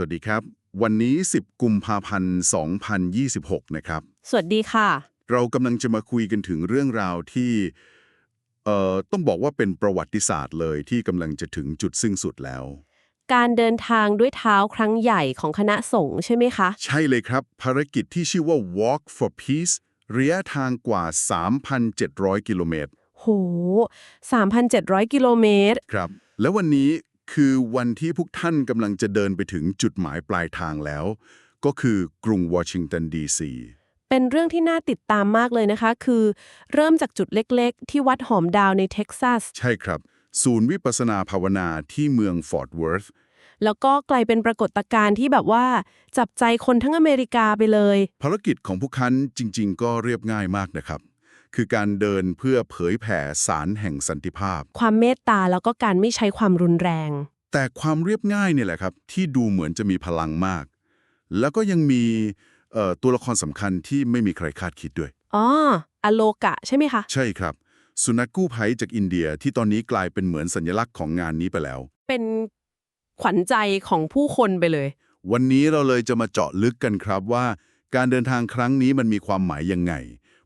สวัสดีครับ วันนี้ 10 กุมภาพันธ์ 2026 นะครับ สวัสดีค่ะ เรากำลังจะมาคุยกันถึงเรื่องราวที่เอ่อต้องบอกว่าเป็นประวัติศาสตร์เลยที่กำลังจะถึงจุดสิ้นสุดแล้ว7การเดินทางด้วยเท้าครั้งใหญ่ของคณะสงฆ์ใช่ไหมคะ ใช่เลยครับ ภารกิจที่ชื่อว่า Walk for Peace ระยะทางกว่า 3,700 กิโลเมตรโห 3,700 กิโลเมตร ครับ แล้ววันนี้ คือวันที่พวกท่านกำลังจะเดินไปถึงจุดหมายปลายทางแล้ว ก็คือกรุงวอชิงตันดีซีเป็นเรื่องที่น่าติดตามมากเลยนะคะ คือเริ่มจากจุดเล็กๆ ที่วัดหอมดาวในเท็กซัส ใช่ครับ ศูนย์วิปัสสนาภาวนาที่เมืองฟอร์ตเวิร์ธแล้วก็กลายเป็นปรากฏการณ์ที่แบบว่า จับใจคนทั้งอเมริกาไปเลย ภารกิจของพวกคันจริง ๆ ก็เรียบง่ายมากนะครับ คือการเดินเพื่อเผยแผ่สารแห่งสันติภาพ ความเมตตาแล้วก็การไม่ใช้ความรุนแรง แต่ความเรียบง่ายเนี่ยแหละครับ ที่ดูเหมือนจะมีพลังมาก แล้วก็ยังมีเอ่อตัวละครสำคัญที่ไม่มีใครคาดคิดด้วยอ๋ออโลกะใช่ไหมคะ ใช่ครับ สุนัขกู้ภัยจากอินเดียที่ตอนนี้กลายเป็นเหมือนสัญลักษณ์ของงานนี้ไปแล้ว เป็นขวัญใจของผู้คนไปเลย วันนี้เราเลยจะมาเจาะลึกกันครับว่า การเดินทางครั้งนี้มันมีความหมายยังไง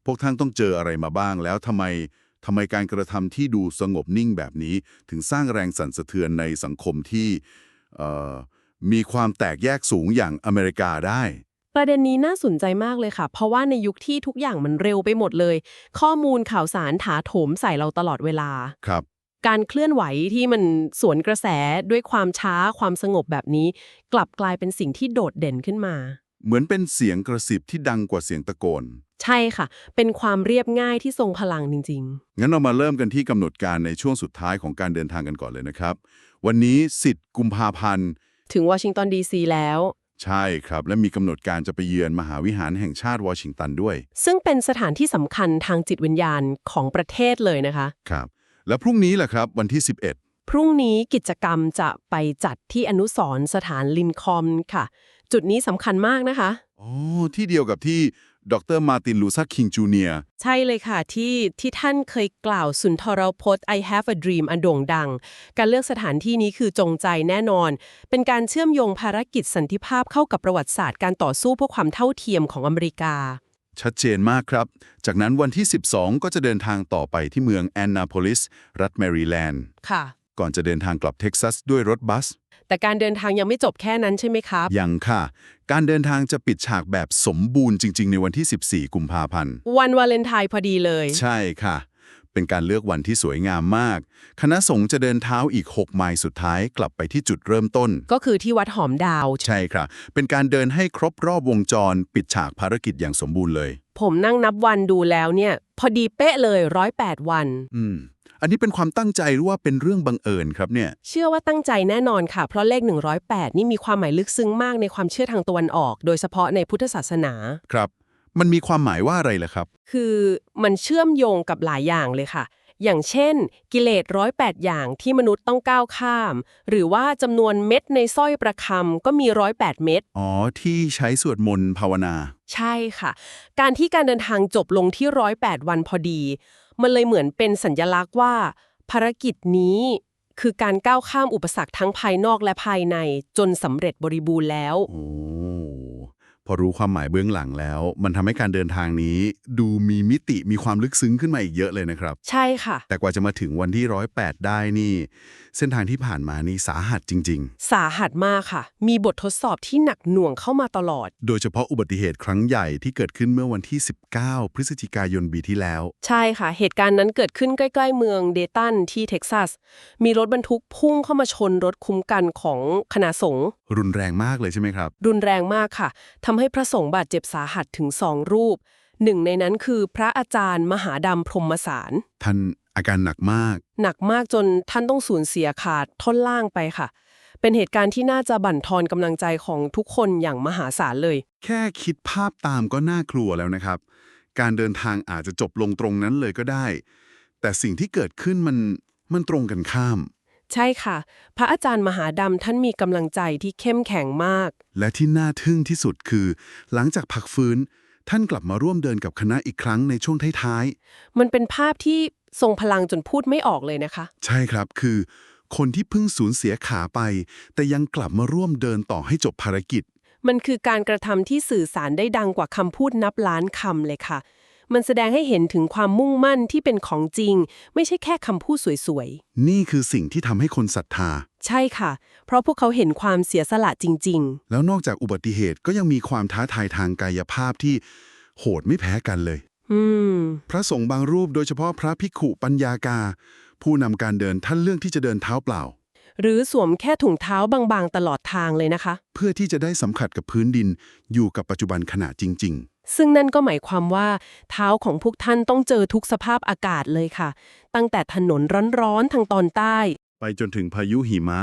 พวกท่านต้องเจออะไรมาบ้างแล้วทำไมทำไมการกระทำที่ดูสงบนิ่งแบบนี้ ถึงสร้างแรงสั่นสะเทือนในสังคมที่เอ่อมีความแตกแยกสูงอย่างอเมริกาได้ ประเด็นนี้น่าสนใจมากเลยค่ะ เพราะว่าในยุคที่ทุกอย่างมันเร็วไปหมดเลย ข้อมูลข่าวสารถาโถมใส่เราตลอดเวลาครับการเคลื่อนไหวที่มันสวนกระแสด้วยความช้าความสงบแบบนี้ กลับกลายเป็นสิ่งที่โดดเด่นขึ้นมา เหมือนเป็นเสียงกระซิบที่ดังกว่าเสียงตะโกน ใช่ค่ะ เป็นความเรียบง่ายที่ทรงพลังจริงงั้นเรามาเริ่มกันที่กำหนดการในช่วงสุดท้ายของการเดินทางกันก่อนเลยนะครับ วันนี้ 10 กุมภาพันธ์ๆถึงวอชิงตันดีซีแล้ว ใช่ครับ และมีกำหนดการจะไปเยือนมหาวิหารแห่งชาติวอชิงตันด้วยซึ่งเป็นสถานที่สำคัญทางจิตวิญญาณของประเทศเลยนะคะ ครับ แล้วพรุ่งนี้แหละครับ วันที่ 11 พรุ่งนี้กิจกรรมจะไปจัดที่อนุสรณ์สถานลินคอล์นค่ะ จุดนี้สำคัญมากนะคะ อ๋อ ที่เดียวกับที่ ดรมาร์ตินลูซาร์คิงจูเนียใช่เลยค่ะที่ที่ท่านเคยกล่าวสุนทรพจน์ I have a dream อันโด่งดัง การเลือกสถานที่นี้คือจงใจแน่นอน เป็นการเชื่อมโยงภารกิจสันติภาพเข้ากับประวัติศาสตร์การต่อสู้เพื่อความเท่าเทียมของอเมริกา ชัดเจนมากครับ จากนั้นวันที่ 12 ก็จะเดินทางต่อไปที่เมืองแอนนาโพลิส รัฐแมริแลนด์ค่ะ ก่อนจะเดินทางกลับเท็กซัสด้วยรถบัส แต่การเดินทางยังไม่จบแค่นั้นใช่ไหมครับ ยังค่ะ การเดินทางจะปิดฉากแบบสมบูรณ์จริง ๆ ในวันที่ 14 กุมภาพันธ์ วันวาเลนไทน์พอดีเลย ใช่ค่ะ เป็นการเลือกวันที่สวยงามมาก คณะสงฆ์จะเดินเท้าอีก 6 ไมล์สุดท้ายกลับไปที่จุดเริ่มต้น ก็คือที่วัดหอมดาว ใช่ครับ เป็นการเดินให้ครบรอบวงจร ปิดฉากภารกิจอย่างสมบูรณ์เลย ผมนั่งนับวันดูแล้วเนี่ย พอดีเป๊ะเลยร้อยแปดวัน อืม อันนี้เป็นความตั้งใจหรือว่าเป็นเรื่องบังเอิญครับเนี่ย เชื่อว่าตั้งใจแน่นอนค่ะ เพราะเลข 108 นี่มีความหมายลึกซึ้งมากในความเชื่อทางตะวันออก โดยเฉพาะในพุทธศาสนา ครับ มันมีความหมายว่าอะไรล่ะครับ คือมันเชื่อมโยงกับหลายอย่างเลยค่ะ อย่างเช่น กิเลสร้อยแปดอย่างที่มนุษย์ต้องก้าวข้าม หรือว่าจำนวนเม็ดในสร้อยประคำก็มีร้อยแปดเม็ด อ๋อ ที่ใช้สวดมนต์ภาวนา ใช่ค่ะ การที่การเดินทางจบลงที่ร้อยแปดวันพอดี มันเลยเหมือนเป็นสัญญลักษณ์ว่า ภารกิจนี้คือการก้าวข้ามอุปสรรคทั้งภายนอกและภายในจนสำเร็จบริบูรณ์แล้ว พอรู้ความหมายเบื้องหลังแล้ว มันทำให้การเดินทางนี้ ดูมีมิติมีความลึกซึ้งขึ้นมาอีกเยอะเลยนะครับ ใช่ค่ะ แต่กว่าจะมาถึงวันที่ร้อยแปดได้นี่ เส้นทางที่ผ่านมานี่สาหัสจริง สาหัสมากค่ะ มีบททดสอบที่หนักหน่วงเข้ามาตลอด ๆ โดยเฉพาะอุบัติเหตุครั้งใหญ่ที่เกิดขึ้นเมื่อวันที่ 19 พฤศจิกายนปีที่แล้ว ใช่ค่ะ เหตุการณ์นั้นเกิดขึ้นใกล้ ๆ เมืองเดตันที่เท็กซัส มีรถบรรทุกพุ่งเข้ามาชนรถคุ้มกันของคณะสงฆ์รุนแรงมากเลยใช่ไหมครับ รุนแรงมากค่ะทำให้พระสงฆ์บาดเจ็บสาหัสถึงสองรูป หนึ่งในนั้นคือพระอาจารย์มหาดำพรหมสาร ท่านอาการหนักมาก หนักมากจนท่านต้องสูญเสียขาดท่อนล่างไปค่ะ เป็นเหตุการณ์ที่น่าจะบั่นทอนกำลังใจของทุกคนอย่างมหาศาลเลย แค่คิดภาพตามก็น่ากลัวแล้วนะครับ การเดินทางอาจจะจบลงตรงนั้นเลยก็ได้ แต่สิ่งที่เกิดขึ้นมันมันตรงกันข้าม ใช่ค่ะ พระอาจารย์มหาดำท่านมีกำลังใจที่เข้มแข็งมาก และที่น่าทึ่งที่สุดคือ หลังจากพักฟื้น ท่านกลับมาร่วมเดินกับคณะอีกครั้งในช่วงท้ายมันเป็นภาพที่ทรงพลังจนพูดไม่ออกเลยนะคะ ๆ ใช่ครับคือ คนที่เพิ่งสูญเสียขาไป แต่ยังกลับมาร่วมเดินต่อให้จบภารกิจ มันคือการกระทำที่สื่อสารได้ดังกว่าคำพูดนับล้านคำเลยค่ะ มันแสดงให้เห็นถึงความมุ่งมั่นที่เป็นของจริง ไม่ใช่แค่คำพูดสวยนี่คือสิ่งที่ทำให้คนศรัทธาๆใช่ค่ะ เพราะพวกเขาเห็นความเสียสละจริงแล้วนอกจากอุบัติเหตุก็ยังมีความท้าทายทางกายภาพที่โหดไม่แพ้กันเลยๆอืมพระสงฆ์บางรูปโดยเฉพาะพระภิกขุปัญญากา ผู้นำการเดินท่านเรื่องที่จะเดินเท้าเปล่า หรือสวมแค่ถุงเท้าบางๆ ตลอดทางเลยนะคะ เพื่อที่จะได้สัมผัสกับพื้นดินอยู่กับปัจจุบันขณะจริง ซึ่งนั่นก็หมายความว่า เท้าของพวกท่านต้องเจอทุกสภาพอากาศเลยค่ะ ตั้งแต่ถนนร้อนๆทางตอนใต้ๆไปจนถึงพายุหิมะ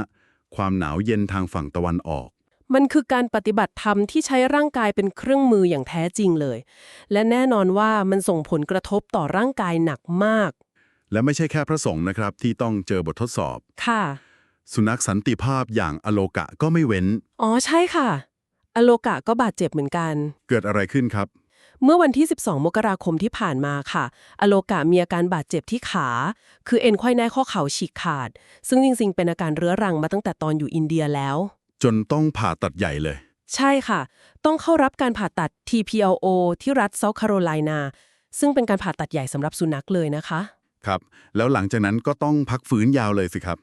ความหนาวเย็นทางฝั่งตะวันออก มันคือการปฏิบัติธรรมที่ใช้ร่างกายเป็นเครื่องมืออย่างแท้จริงเลย และแน่นอนว่ามันส่งผลกระทบต่อร่างกายหนักมาก และไม่ใช่แค่พระสงฆ์นะครับที่ต้องเจอบททดสอบ ค่ะ สุนัขสันติภาพอย่างอโลกะก็ไม่เว้น อ๋อใช่ค่ะ อโลกะก็บาดเจ็บเหมือนกัน เกิดอะไรขึ้นครับ เมื่อวันที่ 12 มกราคมที่ผ่านมาค่ะ อโลกะมีอาการบาดเจ็บที่ขา คือเอ็นไขว้หน้าข้อเข่าฉีกขาด ซึ่งจริงๆ เป็นอาการเรื้อรังมาตั้งแต่ตอนอยู่อินเดียแล้ว จนต้องผ่าตัดใหญ่เลย ใช่ค่ะ ต้องเข้ารับการผ่าตัด TPLO ที่รัฐเซาท์แคโรไลนาซึ่งเป็นการผ่าตัดใหญ่สำหรับสุนัขเลยนะคะ ครับ แล้วหลังจากนั้นก็ต้องพักฟื้นยาวเลยสิครับ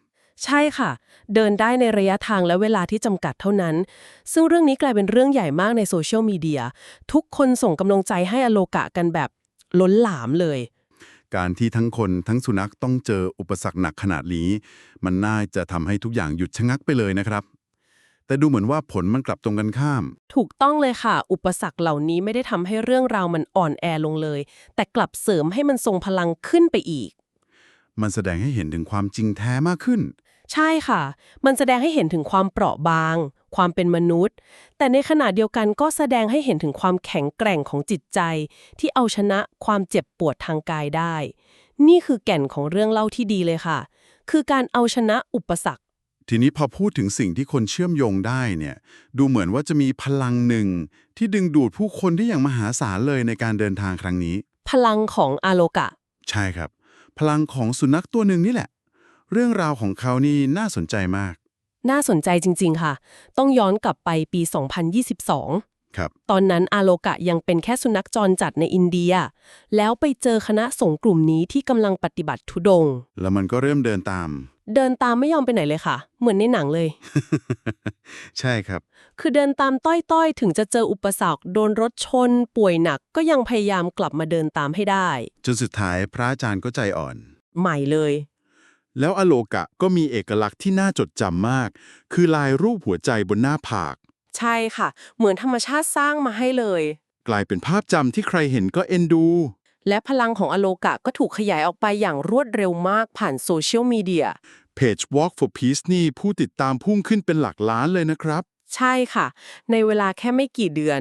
ใช่ค่ะ เดินได้ในระยะทางและเวลาที่จำกัดเท่านั้น ซึ่งเรื่องนี้กลายเป็นเรื่องใหญ่มากในโซเชียลมีเดีย ทุกคนส่งกำลังใจให้อโลกะกันแบบล้นหลามเลย การที่ทั้งคนทั้งสุนัขต้องเจออุปสรรคหนักขนาดนี้ มันน่าจะทำให้ทุกอย่างหยุดชะงักไปเลยนะครับ แต่ดูเหมือนว่าผลมันกลับตรงกันข้าม ถูกต้องเลยค่ะ อุปสรรคเหล่านี้ไม่ได้ทำให้เรื่องราวมันอ่อนแอลงเลย แต่กลับเสริมให้มันทรงพลังขึ้นไปอีก มันแสดงให้เห็นถึงความจริงแท้มากขึ้น ใช่ค่ะ มันแสดงให้เห็นถึงความเปราะบาง ความเป็นมนุษย์ แต่ในขณะเดียวกันก็แสดงให้เห็นถึงความแข็งแกร่งของจิตใจ ที่เอาชนะความเจ็บปวดทางกายได้ นี่คือแก่นของเรื่องเล่าที่ดีเลยค่ะ คือการเอาชนะอุปสรรค ทีนี้พอพูดถึงสิ่งที่คนเชื่อมโยงได้เนี่ย ดูเหมือนว่าจะมีพลังหนึ่ง ที่ดึงดูดผู้คนได้อย่างมหาศาลเลยในการเดินทางครั้งนี้ พลังของอาโลกะ ใช่ครับ พลังของสุนัขตัวหนึ่งนี่แหละ เรื่องราวของเขานี่น่าสนใจมาก น่าสนใจจริง ๆ ค่ะ ต้องย้อนกลับไปปี 2022 ครับ ตอนนั้นอาโลกะยังเป็นแค่สุนัขจรจัดในอินเดีย แล้วไปเจอคณะสงฆ์กลุ่มนี้ที่กำลังปฏิบัติทุดงค์แล้วมันก็เริ่มเดินตาม เดินตามไม่ยอมไปไหนเลยค่ะ เหมือนในหนังเลย ใช่ครับ คือเดินตามต้อยๆ ถึงจะเจออุปสรรคโดนรถชน ป่วยหนักก็ยังพยายามกลับมาเดินตามให้ได้ จนสุดท้ายพระอาจารย์ก็ใจอ่อน ใหม่เลย แล้วอโลกะก็มีเอกลักษณ์ที่น่าจดจำมาก คือลายรูปหัวใจบนหน้าผาก ใช่ค่ะ เหมือนธรรมชาติสร้างมาให้เลย กลายเป็นภาพจำที่ใครเห็นก็เอ็นดู และพลังของอโลกะก็ถูกขยายออกไปอย่างรวดเร็วมากผ่านโซเชียลมีเดียเพจ Walk for Peace นี่ผู้ติดตามพุ่งขึ้นเป็นหลักล้านเลยนะครับ ใช่ค่ะ ในเวลาแค่ไม่กี่เดือน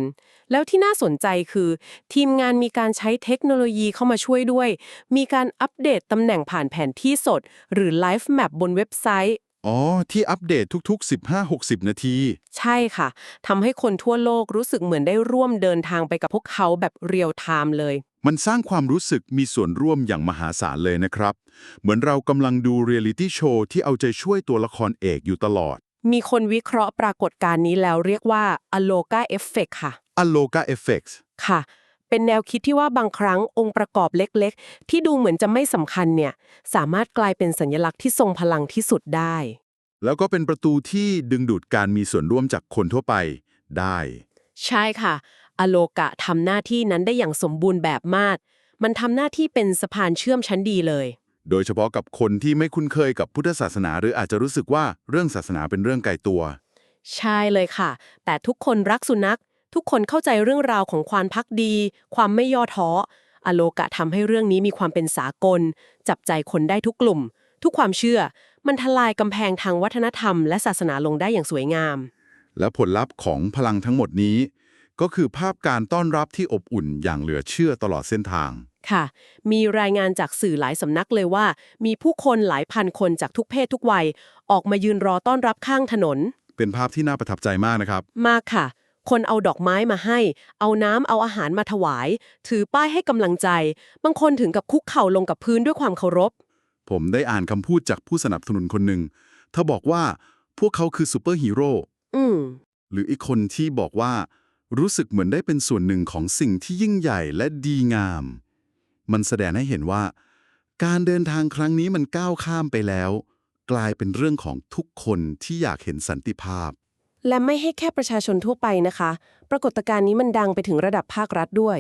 แล้วที่น่าสนใจคือ ทีมงานมีการใช้เทคโนโลยีเข้ามาช่วยด้วย มีการอัปเดตตำแหน่งผ่านแผนที่สด หรือไลฟ์แมปบนเว็บไซต์ อ๋อ ที่อัปเดตทุกๆ 15-60 นาที ใช่ค่ะทำให้คนทั่วโลกรู้สึกเหมือนได้ร่วมเดินทางไปกับพวกเขาแบบเรียลไทม์เลย มันสร้างความรู้สึกมีส่วนร่วมอย่างมหาศาลเลยนะครับ เหมือนเรากำลังดูเรียลิตี้โชว์ที่เอาใจช่วยตัวละครเอกอยู่ตลอด มีคนวิเคราะห์ปรากฏการณ์นี้แล้วเรียกว่า Aloka Effect ค่ะ Aloka Effect ค่ะ เป็นแนวคิดที่ว่าบางครั้งองค์ประกอบเล็กๆ ที่ดูเหมือนจะไม่สำคัญเนี่ย สามารถกลายเป็นสัญลักษณ์ที่ทรงพลังที่สุดได้ แล้วก็เป็นประตูที่ดึงดูดการมีส่วนร่วมจากคนทั่วไปได้ ใช่ค่ะ อโลกะทำหน้าที่นั้นได้อย่างสมบูรณ์แบบมาก มันทำหน้าที่เป็นสะพานเชื่อมชั้นดีเลย โดยเฉพาะกับคนที่ไม่คุ้นเคยกับพุทธศาสนา หรืออาจจะรู้สึกว่าเรื่องศาสนาเป็นเรื่องไกลตัว ใช่เลยค่ะ แต่ทุกคนรักสุนัข ทุกคนเข้าใจเรื่องราวของความพักดี ความไม่ย่อท้อ อโลกะทำให้เรื่องนี้มีความเป็นสากล จับใจคนได้ทุกกลุ่ม ทุกความเชื่อ มันทลายกำแพงทางวัฒนธรรม และศาสนาลงได้อย่างสวยงาม และผลลัพธ์ของพลังทั้งหมดนี้ ก็คือภาพการต้อนรับที่อบอุ่นอย่างเหลือเชื่อตลอดเส้นทาง ค่ะ มีรายงานจากสื่อหลายสำนักเลยว่า มีผู้คนหลายพันคนจากทุกเพศทุกวัย ออกมายืนรอต้อนรับข้างถนน เป็นภาพที่น่าประทับใจมากนะครับ มากค่ะ คนเอาดอกไม้มาให้ เอาน้ำเอาอาหารมาถวาย ถือป้ายให้กำลังใจ บางคนถึงกับคุกเข่าลงกับพื้นด้วยความเคารพ ผมได้อ่านคำพูดจากผู้สนับสนุนคนหนึ่งเธอบอกว่าพวกเขาคือซูเปอร์ฮีโร่อืมหรืออีกคนที่บอกว่า รู้สึกเหมือนได้เป็นส่วนหนึ่งของสิ่งที่ยิ่งใหญ่และดีงาม มันแสดงให้เห็นว่า การเดินทางครั้งนี้มันก้าวข้ามไปแล้ว กลายเป็นเรื่องของทุกคนที่อยากเห็นสันติภาพ และไม่ให้แค่ประชาชนทั่วไปนะคะ ปรากฏการณ์นี้มันดังไปถึงระดับภาครัฐด้วย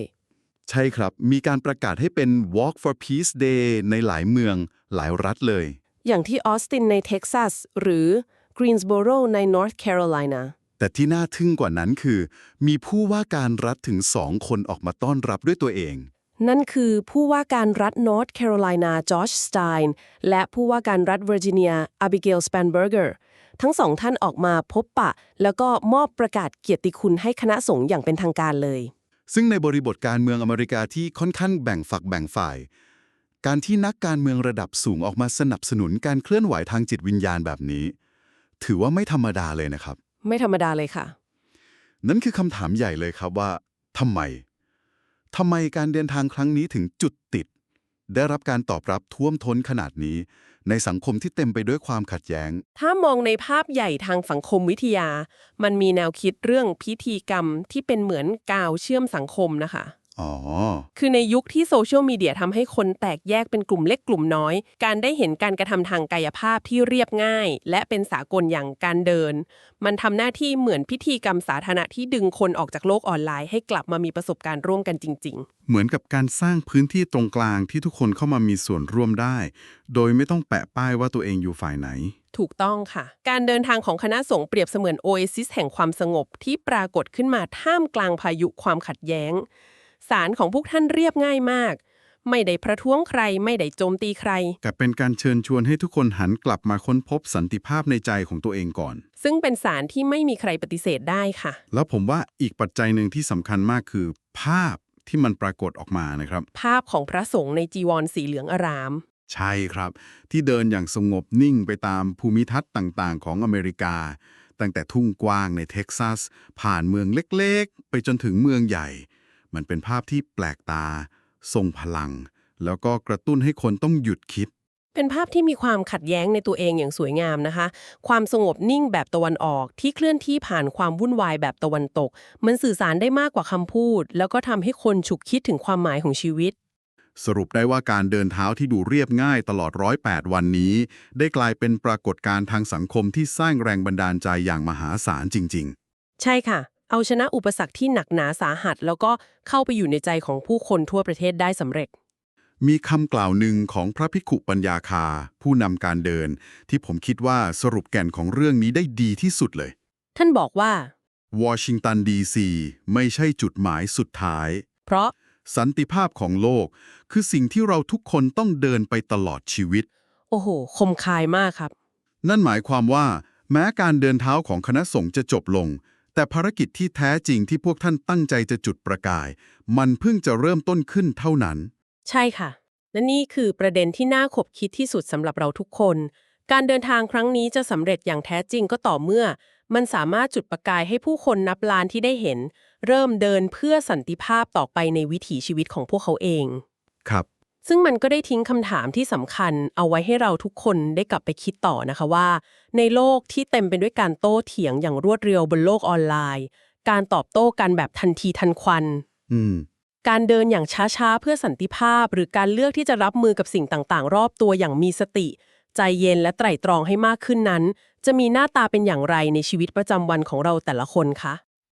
ใช่ครับ มีการประกาศให้เป็น Walk for Peace Day ในหลายเมืองหลายรัฐเลย อย่างที่ออสตินในเท็กซัสหรือกรีนส์โบโรในนอร์ทแคโรไลนาแต่ที่น่าทึ่งกว่านั้นคือ มีผู้ว่าการรัฐถึงสองคนออกมาต้อนรับด้วยตัวเอง นั่นคือผู้ว่าการรัฐนอร์ทแคโรไลนาจอร์จสไตน์และผู้ว่าการรัฐเวอร์จิเนียอาบิเกลสเปนเบอร์เกอร์ทั้งสองท่านออกมาพบปะ แล้วก็มอบประกาศเกียรติคุณให้คณะสงฆ์อย่างเป็นทางการเลย ซึ่งในบริบทการเมืองอเมริกาที่ค่อนข้างแบ่งฝักแบ่งฝ่าย การที่นักการเมืองระดับสูงออกมาสนับสนุนการเคลื่อนไหวทางจิตวิญญาณแบบนี้ ถือว่าไม่ธรรมดาเลยนะครับ ไม่ธรรมดาเลยค่ะ นั่นคือคำถามใหญ่เลยครับว่าทำไม ทำไมการเดินทางครั้งนี้ถึงจุดติด ได้รับการตอบรับท่วมท้นขนาดนี้ ในสังคมที่เต็มไปด้วยความขัดแย้ง ถ้ามองในภาพใหญ่ทางสังคมวิทยา มันมีแนวคิดเรื่องพิธีกรรมที่เป็นเหมือนกาวเชื่อมสังคมนะคะ อ๋อ คือในยุคที่โซเชียลมีเดียทำให้คนแตกแยกเป็นกลุ่มเล็กกลุ่มน้อย การได้เห็นการกระทำทางกายภาพที่เรียบง่าย และเป็นสากลอย่างการเดิน มันทำหน้าที่เหมือนพิธีกรรมสาธารณะที่ดึงคนออกจากโลกออนไลน์ให้กลับมามีประสบการณ์ร่วมกันจริงเหมือนกับการสร้างพื้นที่ตรงกลางที่ทุกคนเข้ามามีส่วนร่วมได้ โดยไม่ต้องแปะป้ายว่าตัวเองอยู่ฝ่ายไหนๆถูกต้องค่ะ การเดินทางของคณะสงฆ์เปรียบเสมือนโอเอซิสแห่งความสงบที่ปรากฏขึ้นมาท่ามกลางพายุความขัดแย้ง สารของพวกท่านเรียบง่ายมาก ไม่ได้ประท้วงใครไม่ได้โจมตีใคร แต่เป็นการเชิญชวนให้ทุกคนหันกลับมาค้นพบสันติภาพในใจของตัวเองก่อน ซึ่งเป็นสารที่ไม่มีใครปฏิเสธได้ค่ะ แล้วผมว่าอีกปัจจัยหนึ่งที่สำคัญมากคือ ภาพที่มันปรากฏออกมานะครับ ภาพของพระสงฆ์ในจีวรสีเหลืองอาราม ใช่ครับ ที่เดินอย่างสงบนิ่งไปตามภูมิทัศน์ต่างๆ ของอเมริกา ตั้งแต่ทุ่งกว้างในเท็กซัส ผ่านเมืองเล็กๆ ไปจนถึงเมืองใหญ่ มันเป็นภาพที่แปลกตา ทรงพลัง แล้วก็กระตุ้นให้คนต้องหยุดคิด เป็นภาพที่มีความขัดแย้งในตัวเองอย่างสวยงามนะคะ ความสงบนิ่งแบบตะวันออกที่เคลื่อนที่ผ่านความวุ่นวายแบบตะวันตก มันสื่อสารได้มากกว่าคำพูด แล้วก็ทำให้คนฉุกคิดถึงความหมายของชีวิตสรุปได้ว่าการเดินเท้าที่ดูเรียบง่ายตลอด 108 วันนี้ ได้กลายเป็นปรากฏการณ์ทางสังคมที่สร้างแรงบันดาลใจอย่างมหาศาลจริง ๆ ใช่ค่ะ เอาชนะอุปสรรคที่หนักหนาสาหัส แล้วก็เข้าไปอยู่ในใจของผู้คนทั่วประเทศได้สำเร็จ มีคำกล่าวหนึ่งของพระภิกขุปัญญาคา ผู้นำการเดิน ที่ผมคิดว่าสรุปแก่นของเรื่องนี้ได้ดีที่สุดเลย ท่านบอกว่าวอชิงตันดีซีไม่ใช่จุดหมายสุดท้าย เพราะสันติภาพของโลก คือสิ่งที่เราทุกคนต้องเดินไปตลอดชีวิต โอ้โห คมคายมากครับ นั่นหมายความว่า แม้การเดินเท้าของคณะสงฆ์จะจบลง แต่ภารกิจที่แท้จริงที่พวกท่านตั้งใจจะจุดประกาย มันเพิ่งจะเริ่มต้นขึ้นเท่านั้น ใช่ค่ะ และนี่คือประเด็นที่น่าขบคิดที่สุดสำหรับเราทุกคน การเดินทางครั้งนี้จะสำเร็จอย่างแท้จริงก็ต่อเมื่อ มันสามารถจุดประกายให้ผู้คนนับล้านที่ได้เห็น เริ่มเดินเพื่อสันติภาพต่อไปในวิถีชีวิตของพวกเขาเอง ครับ ซึ่งมันก็ได้ทิ้งคำถามที่สำคัญเอาไว้ให้เราทุกคนได้กลับไปคิดต่อนะคะว่า ในโลกที่เต็มไปด้วยการโต้เถียงอย่างรวดเร็วบนโลกออนไลน์ การตอบโต้กันแบบทันทีทันควันอืมการเดินอย่างช้าๆ เพื่อสันติภาพ หรือการเลือกที่จะรับมือกับสิ่งต่างๆ รอบตัวอย่างมีสติ ใจเย็นและไตร่ตรองให้มากขึ้นนั้น จะมีหน้าตาเป็นอย่างไรในชีวิตประจำวันของเราแต่ละคนคะ